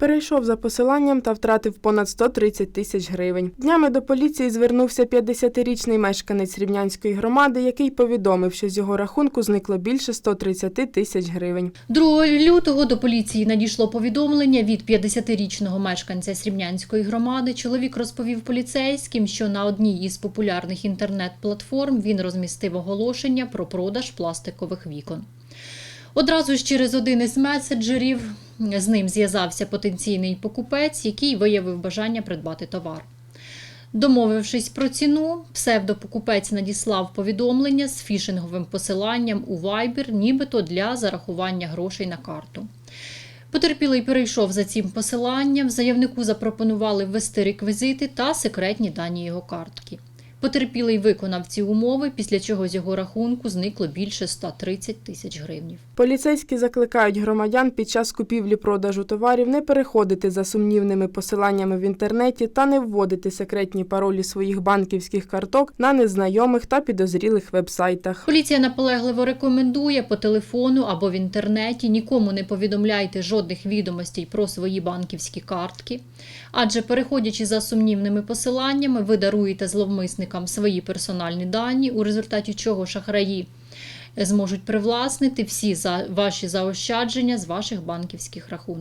Перейшов за посиланням та втратив понад 130 тисяч гривень. Днями до поліції звернувся 50-річний мешканець Рівнянської громади, який повідомив, що з його рахунку зникло більше 130 тисяч гривень. 2 лютого до поліції надійшло повідомлення від 50-річного мешканця Срібнянської громади. Чоловік розповів поліцейським, що на одній із популярних інтернет-платформ він розмістив оголошення про продаж пластикових вікон. Одразу ж через один із меседжерів з ним зв'язався потенційний покупець, який виявив бажання придбати товар. Домовившись про ціну, псевдопокупець надіслав повідомлення з фішинговим посиланням у Viber, нібито для зарахування грошей на карту. Потерпілий перейшов за цим посиланням. Заявнику запропонували ввести реквізити та секретні дані його картки. Потерпілий виконав ці умови, після чого з його рахунку зникло більше 130 тисяч гривнів. Поліцейські закликають громадян під час купівлі-продажу товарів не переходити за сумнівними посиланнями в інтернеті та не вводити секретні паролі своїх банківських карток на незнайомих та підозрілих вебсайтах. Поліція наполегливо рекомендує по телефону або в інтернеті нікому не повідомляйте жодних відомостей про свої банківські картки, адже переходячи за сумнівними посиланнями, ви даруєте зловмисникам свої персональні дані, у результаті чого шахраї зможуть привласнити всі за ваші заощадження з ваших банківських рахунків.